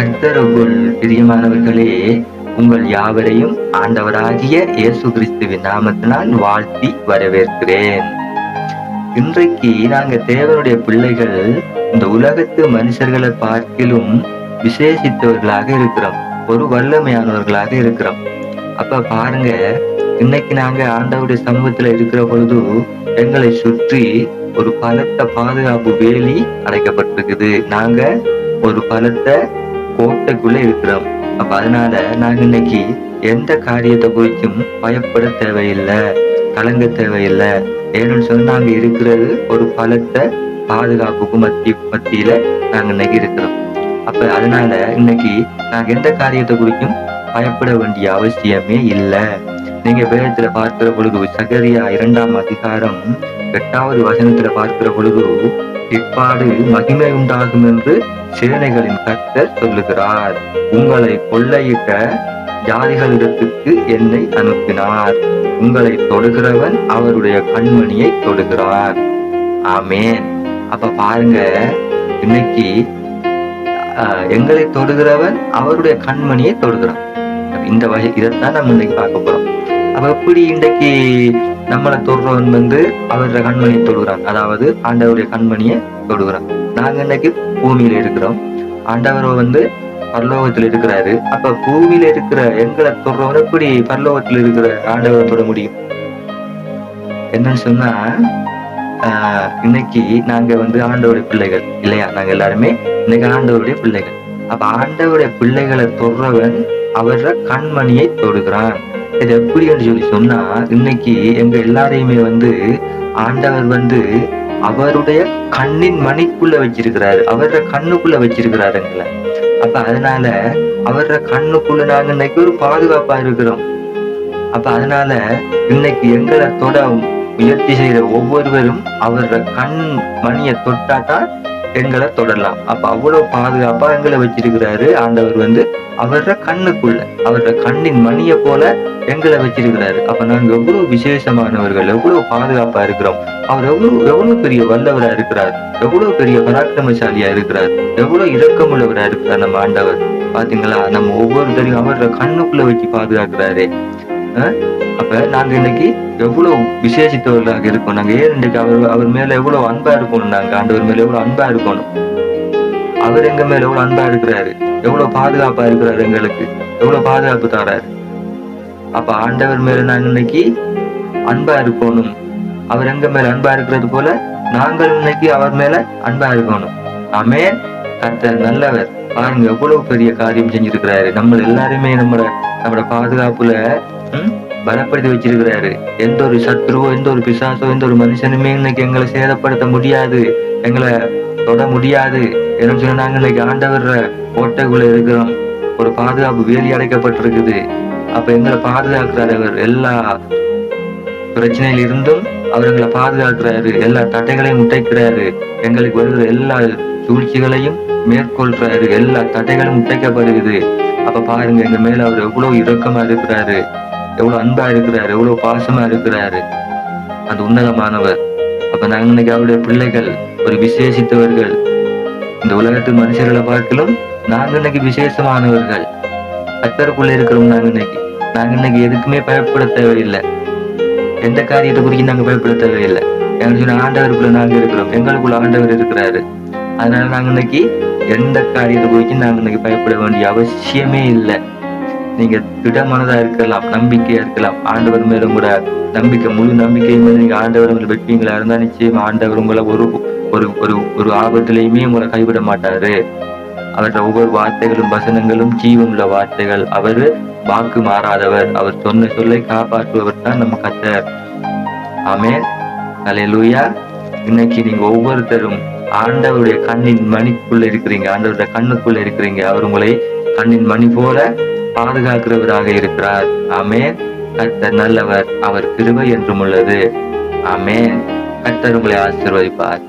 கர்த்தருக்குள் பிரியமானவர்களே உங்கள் யாவரையும் ஆண்டவராகிய இயேசு கிறிஸ்துவின் நாமத்தினால் வாழ்த்தி வரவேற்கிறேன். இன்றைக்கு நாங்க தேவனுடைய பிள்ளைகள் இந்த உலகத்து மனுஷர்களை பார்க்கிலும் விசேஷித்தவர்களாக இருக்கிறோம். ஒரு வல்லமையானவர்களாக இருக்கிறோம். அப்ப பாருங்க இன்னைக்கு நாங்க ஆண்டவருடைய சமூகத்துல இருக்கிற பொழுது எங்களை சுற்றி ஒரு பலத்த பாதுகாப்பு வேலி அடைக்கப்பட்டிருக்குது. நாங்க ஒரு பலத்த கோட்டைக்குள்ள இருக்கிறோம் அப்ப அதனால நாங்க இன்னைக்கு எந்த காரியத்தை குறித்தும் பயப்பட தேவையில்லை கலங்க தேவையில்லை. ஏன்னு சொன்னா நாங்க இருக்கிறது ஒரு பலத்த பாதுகாப்புக்கு மத்தி மத்தியில நாங்க இன்னைக்கு இருக்கிறோம். அப்ப அதனால இன்னைக்கு நாங்க எந்த காரியத்தை குறித்தும் பயப்பட வேண்டிய அவசியமே இல்லை. நீங்க வேதத்துல பார்க்கிற பொழுது சகரியா இரண்டாம் அதிகாரம் எட்டாவது வசனத்துல பார்க்கிற பொழுது பிற்பாடு மகிமை உண்டாகும் என்று சேனைகளின் கர்த்தர் சொல்லுகிறார். உங்களை கொள்ளையிட்ட ஜாதிகளிடத்துக்கு என்னை அனுப்பினார். உங்களை தொடுகிறவன் அவருடைய கண்மணியை தொடுகிறார். ஆமேன். அப்ப பாருங்க இன்னைக்கு ஆஹ், எங்களை தொடுகிறவன் அவருடைய கண்மணியை தொடுகிறான். இந்த வகை இதைத்தான் நம்ம இன்னைக்கு பார்க்க போறோம். அப்படி எப்படி இன்றைக்கு நம்மளை தொடுறவன் வந்து அவருடைய கண்மணியை தொடுகிறான் அதாவது ஆண்டவருடைய கண்மணியை தொடுகிறான் நாங்க இன்னைக்கு பூமியில இருக்கிறோம். ஆண்டவர் வந்து பரலோகத்தில் இருக்கிறாரு. அப்ப பூமியில இருக்கிற எங்களை தொடுறவன் எப்படி பரலோகத்தில் இருக்கிற ஆண்டவரை தொட முடியும்? என்னன்னு சொன்னா ஆஹ், இன்னைக்கு நாங்க வந்து ஆண்டவருடைய பிள்ளைகள் இல்லையா? நாங்க எல்லாருமே இன்னைக்கு ஆண்டவருடைய பிள்ளைகள். அப்ப ஆண்டவருடைய பிள்ளைகளை தொடுறவன் அவர கண்மணியை தொடுகிறான். இது எப்படின்னு சொல்லி சொன்னா இன்னைக்கு எங்க எல்லாரையுமே வந்து ஆண்டவர் வந்து அவருடைய கண்ணின் மணிக்குள்ள வச்சிருக்கிறாரு. அவர கண்ணுக்குள்ள வச்சிருக்கிறாரு எங்களை. அப்ப அதனால அவர கண்ணுக்குள்ள நாங்க இன்னைக்கு ஒரு பாதுகாப்பா இருக்கிறோம். அப்ப அதனால இன்னைக்கு எங்களை தொட முயற்சி செய்யற ஒவ்வொருவரும் அவர கண் மணியை தொட்டாதான் எங்களை தொடரலாம். அப்ப அவ்வளவு பாதுகாப்பா எங்களை வச்சிருக்கிறாரு ஆண்டவர் வந்து. அவரோட கண்ணுக்குள்ள அவரோட கண்ணின் மணியை போல எங்களை வச்சிருக்கிறாரு. அப்ப நாங்க எவ்வளவு விசேஷமானவர்கள் எவ்வளவு பாதுகாப்பா இருக்கிறோம். அவர் எவ்வளவு எவ்வளவு பெரிய வல்லவரா இருக்கிறார். எவ்வளவு பெரிய பராக்கிரமசாலியா இருக்கிறார். எவ்வளவு இரக்கமுள்ளவரா இருக்கிறார் நம்ம ஆண்டவர். பாத்தீங்களா? நம்ம ஒவ்வொருத்தரையும் அவரோட கண்ணுக்குள்ள வச்சு பாதுகாக்கிறாரு. அப்ப நாங்க இன்னைக்கு எவ்வளவு விசேஷித்தவர்களாக இருக்கோம். நாங்க ஏன் இன்னைக்கு அவர் அவர் மேல எவ்வளவு அன்பா இருக்கணும்? நாங்க ஆண்டவர் மேல எவ்வளவு அன்பா இருக்கணும்? அவர் எங்க மேல எவ்வளவு அன்பா இருக்கிறாரு? எவ்வளவு பாதுகாப்பா இருக்கிறாரு எங்களுக்கு? எவ்வளவு பாதுகாப்பு தராரு? அப்ப ஆண்டவர் மேல நாங்க இன்னைக்கு அன்பா இருக்கணும். அவர் எங்க மேல அன்பா இருக்கிறது போல நாங்கள் இன்னைக்கு அவர் மேல அன்பா இருக்கணும். ஆமே கத்த நல்லவர். பாருங்க எவ்வளவு பெரிய காரியம் செஞ்சிருக்கிறாரு. நம்ம எல்லாருமே நம்மள நம்மளோட பாதுகாப்புல பலப்படுத்தி வச்சிருக்கிறாரு. எந்த ஒரு சத்ருவோ எந்த ஒரு பிசாசோ எந்த ஒரு மனுஷனுமே இன்னைக்கு எங்களை சேதப்படுத்த முடியாது. எங்களை தொட முடியாது. என்ன சொன்னா நாங்க இன்னைக்கு ஆண்டவர் ஓட்டைக்குள்ள இருக்கிறோம். ஒரு பாதுகாப்பு வேலி அடைக்கப்பட்டிருக்குது. அப்ப எங்களை பாதுகாக்கிறாரு அவர். எல்லா பிரச்சனையில இருந்தும் அவர் எங்களை பாதுகாக்கிறாரு. எல்லா தடைகளையும் முட்டைக்கிறாரு. எங்களுக்கு வருகிற எல்லா சூழ்ச்சிகளையும் மேற்கொள்றாரு. எல்லா தடைகளும் முட்டைக்கப்படுகிறது. அப்ப பாருங்க எங்க மேல அவர் எவ்வளவு இறக்கமா இருக்கிறாரு. எவ்வளவு அன்பா இருக்கிறாரு எவ்வளவு பாசமா இருக்கிறாரு. அந்த உன்னதமானவர். அப்ப நாங்க இன்னைக்கு அவருடைய பிள்ளைகள் ஒரு விசேஷித்தவர்கள். இந்த உலகத்து மனுஷர்களை பார்க்கலாம் நாங்க இன்னைக்கு விசேஷமானவர்கள். கத்தருக்குள்ள இருக்கிறோம் நாங்க இன்னைக்கு. நாங்க இன்னைக்கு எதுக்குமே பயப்பட தேவையில்லை. எந்த காரியத்தை குறித்து நாங்க பயப்பட தேவையில்லை. எங்களுக்கு சொன்ன ஆண்டவருக்குள்ள நாங்க இருக்கிறோம். எங்களுக்குள்ள ஆண்டவர் இருக்கிறாரு. அதனால நாங்க இன்னைக்கு எந்த காரியத்தை குறித்து நாங்க இன்னைக்கு பயப்பட வேண்டிய அவசியமே இல்லை. நீங்க திடமானதா இருக்கலாம் நம்பிக்கையா இருக்கலாம். ஆண்டவர் மேல கூட நம்பிக்கை முழு நம்பிக்கை மேல நீங்க ஆண்டவர் மேல வைப்பீங்களா இருந்தா நிச்சயம் ஆண்டவர் உங்களை ஒரு ஒரு ஒரு ஒரு ஆபத்திலையுமே உங்களை கைவிட மாட்டாரு. அவருடைய ஒவ்வொரு வார்த்தைகளும் வசனங்களும் ஜீவனுள்ள வார்த்தைகள். அவரு வாக்கு மாறாதவர். அவர் சொன்ன சொல்லை காப்பாற்றுபவர் தான் நம்ம கத்தர். ஆமே அல்லேலூயா இன்னைக்கு நீங்க ஒவ்வொருத்தரும் ஆண்டவருடைய கண்ணின் மணிக்குள்ள இருக்கிறீங்க. ஆண்டவருடைய கண்ணுக்குள்ள இருக்கிறீங்க. அவர் உங்களை கண்ணின் மணி போல பாதுகாக்கிறவராக இருக்கிறார். ஆமென். கர்த்தர் நல்லவர் அவர் கிருபை என்றும் உள்ளது. ஆமென். கர்த்தர் உங்களை ஆசிர்வதிப்பார்.